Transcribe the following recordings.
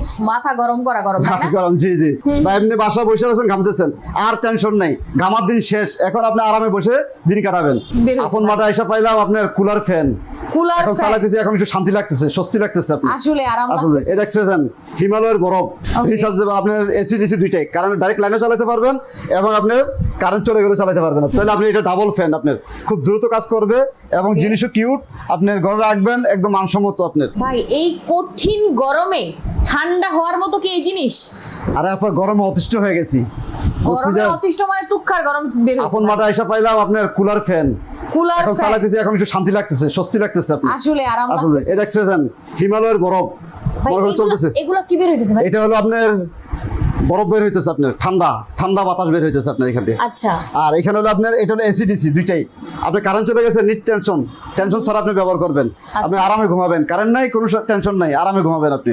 উফ মাথা গরম করা গরম তাই না? গরম জি জি। বা এমনি বাসা বসে আছেন ঘামতেছেন। আর টেনশন নাই। ঘামার দিন শেষ। এখন আপনি আরামে বসে দিন কাটাবেন। এখন এসে পাইলাম আপনার কুলার ফ্যান কুলার এখন এখন একটু শান্তি লাগতেছে স্বস্তি লাগতেছে আপনি আসলে আরাম লাগতেছে। দেখছেন হিমালয়ের বরফ। রিচার্জ দেবেন আপনার এসি ডিসি দুইটাই। কারণ ডাইরেক্ট লাইনও চালাতে পারবেন এবং আপনি কারেন্ট চলে গেলে চালাতে পারবেন। তাহলে আপনি এটা ডাবল ফ্যান আপনার। খুব দ্রুত কাজ করবে এবং জিনিসও কিউট আপনার ঘরে রাখবেন একদম মানসম্মত আপনার। ভাই এই কঠিন গরমে ঠান্ডা হওয়ার মতো কি এই জিনিস? আরে আপনার গরমে অতিষ্ঠ হয়ে গেছি। গরমে অতিষ্ঠ মানে তুক্ষার গরম বের হয়েছে। এখন মাটা এসে পাইলাম আপনার কুলার ফ্যান। কুলার এখন fan। চালাইতেছি এখন একটু শান্তি লাগতেছে স্বস্তি লাগতেছে আপনি আসলে আরাম লাগতেছে। এই দেখছেন হিমালয়ের বরফ। বরফ চলতেছে। এগুলো কি বের হইতেছে ভাই? এটা হলো আপনার বরফ বের হইতেছে আপনার ঠান্ডা ঠান্ডা বাতাস বের হইতেছে আপনার এখান থেকে আচ্ছা। আর এখানে হলো আপনার এটা হলো এসিডিসি দুইটাই। আপনি কারেন্ট চলে গেছে নিট টেনশন টেনশন ছাড়া আপনি ব্যবহার করবেন। আপনি আরামে ঘুমাবেন। কারেন্ট নাই কোনো টেনশন নাই আরামে ঘুমাবেন আপনি.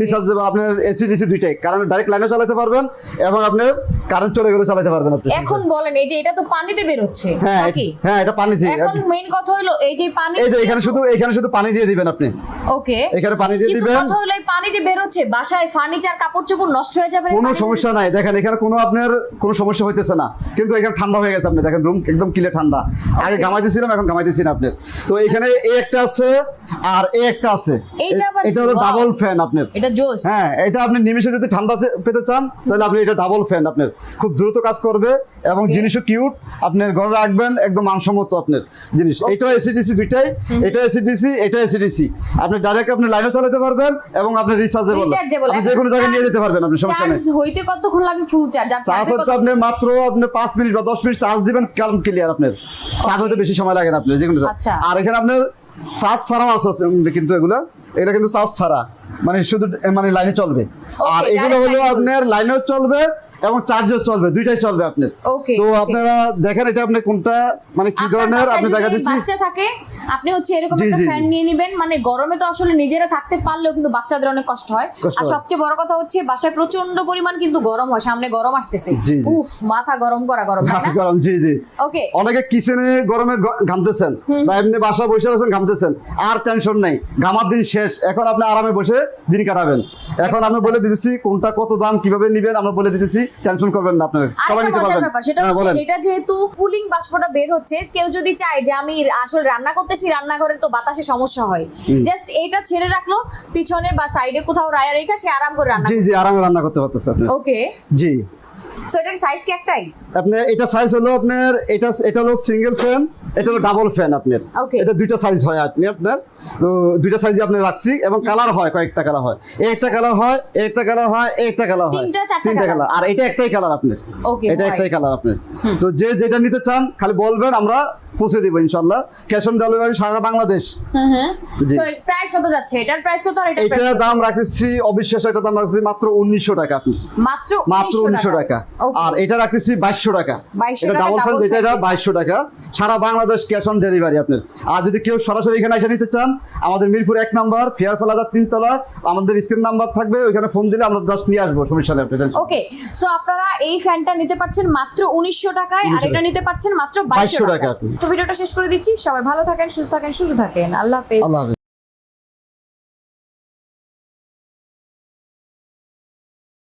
রিচার্জ দেবেন আপনার এসিডিসি দুইটাই। কারণ ডাইরেক্ট লাইনও চালাতে পারবেন এবং আপনি কারেন্ট চলে গেলে চালাতে পারবেন আপনি। এখন বলেন এই যে এটা তো পানিতে বের হচ্ছে হ্যাঁ হ্যাঁ এটা পানি দিয়ে এখন মেইন কথা হলো এই যে পানি এই যে এখানে শুধু এখানে শুধু পানি দিয়ে দিবেন আপনি। ওকে এখানে পানি দিয়ে দিবেন। কথা হলো এই পানি যে বের হচ্ছে বাসায় ফার্নিচার কাপড় চোপড় নষ্ট হয়ে যাবে কোনো সমস্যা নাই। দেখেন এখানে কোনো আপনার কোনো সমস্যা হইতেছে না। কিন্তু এখানে ঠান্ডা হয়ে গেছে আপনি। দেখেন রুম একদম কিলে ঠান্ডা। আগে ঘামাইতেছিলাম এখন ঘামাইতেছি না আপনি। তো এখানে এ একটা আছে আর এ একটা আছে। এটা হলো ডাবল ফ্যান আপনার। এটা জোস। হ্যাঁ এটা আপনি নিমিশে যদি ঠান্ডা পেতে চান তাহলে আপনি এটা ডাবল ফ্যান আপনার। খুব দ্রুত কাজ করবে এবং জিনিসও কিউট আপনার ঘরে রাখবেন একদম মানসম্মত আপনার জিনিস। এটাও এসিডিসি দুইটাই। এটা এসিডিসি এটা এসিডিসি আপনি ডাইরেক্ট আপনি লাইনে চালাতে পারবেন এবং আপনি রিচার্জেবল আপনি যে কোনো জায়গায় নিয়ে যেতে পারবেন আপনি সমস্যা নেই। হইতে কতক্ষণ লাগে ফুল চার্জ চার্জ করতে হতে আপনি মাত্র আপনি 5 মিনিট বা দশ মিনিট চার্জ দিবেন কারণ ক্লিয়ার আপনার। চার্জ হতে বেশি সময় লাগে না আপনার যে কোনো আচ্ছা। আর এখানে আপনার চার্জ ছাড়াও আছে কিন্তু এগুলো। এটা কিন্তু চার্জ ছাড়া। মানে শুধু মানে লাইনে চলবে। আর এগুলো হলো আপনার লাইনেও চলবে এবং চার্জও চলবে দুইটাই চলবে আপনার। তো আপনারা দেখেন এটা আপনি কোনটা মানে কি ধরনের আপনি দেখা দিচ্ছি বাচ্চা থাকে আপনি হচ্ছে এরকম একটা ফ্যান নিয়ে নেবেন মানে গরমে তো আসলে নিজেরা থাকতে পারলেও কিন্তু বাচ্চাদের অনেক কষ্ট হয়। আর সবচেয়ে বড় কথা হচ্ছে বাসায় প্রচণ্ড পরিমাণ কিন্তু গরম হয় সামনে গরম আসতেছে। উফ মাথা গরম করা গরম গরম জি জি। ওকে অনেকে কিচেনে গরমে ঘামতেছেন বা এমনি বাসা বসে আছেন ঘামতেছেন। আর টেনশন নাই ঘামার দিন শেষ। এখন আপনি আরামে বসে দিন কাটাবেন। এখন আমি বলে দিতেছি কোনটা কত দাম কীভাবে নিবেন আমরা বলে দিতেছি। টেনশন করবেন না আপনারা। সবাই নিতে পারবেন। সেটা হ্যাঁ, হচ্ছে এটা যেহেতু কুলিং বাষ্পটা বের হচ্ছে কেউ যদি চায় যে আমি আসলে রান্না করতেছি রান্নাঘরে তো বাতাসে সমস্যা হয়। জাস্ট এটা ছেড়ে রাখল পিছনে বা সাইডে কোথাও রায়া রেখা সে আরাম করে রান্না জি জি আরামে রান্না করতে পারতেছে আপনি। ওকে জি। সো এটার সাইজ কি একটাই? আপনার এটা সাইজ হলো আপনার এটা এটা হলো সিঙ্গেল ফ্যান এটা হলো ডাবল ফ্যান আপনার. এটা দুইটা সাইজ হয় আপনি আপনার। তো দুইটা সাইজে আপনি রাখছি এবং কালার হয় কয়েকটা কালার হয়। একটা কালার হয় একটা কালার হয় একটা কালার হয়। তিনটা, কালার আর এটা একটাই কালার আপনার। এটা একটাই কালার আপনার। তো যে যেটা নিতে চান খালি বলবেন আমরা পৌঁছে দিব ইনশাল্লাহ ক্যাশ অন ডেলিভারি সারা বাংলাদেশ। হ্যাঁ হ্যাঁ সো প্রাইস কত যাচ্ছে? এটার প্রাইস কত আর এটা দাম রাখতেছি অবিশ্বাস এটা দাম রাখতেছি মাত্র উনিশশো টাকা আপনি। মাত্র মাত্র উনিশশো টাকা। Okay. আর এটা রাখতেছি বাইশশো টাকা। এটা ডাবল ফ্যান যেটা এটা বাইশশো টাকা। সারা বাংলাদেশ ক্যাশ অন ডেলিভারি আপনার। আর যদি কেউ সরাসরি এখানে এসে নিতে চান আমাদের মিরপুর এক নাম্বার ফেয়ার ফলাদার তিনতলা আমাদের স্ক্রিন নাম্বার থাকবে ওইখানে ফোন দিলে আমরা জাস্ট নিয়ে আসব সমস্যা নেই ওকে সো আপনারা এই ফ্যানটা নিতে পারছেন মাত্র উনিশশো টাকায় আর এটা নিতে পারছেন মাত্র বাইশশো টাকা। টাকা সো ভিডিওটা শেষ করে দিচ্ছি। সবাই ভালো থাকেন সুস্থ থাকেন সুস্থ থাকেন। আল্লাহ হাফেজ। আল্লাহ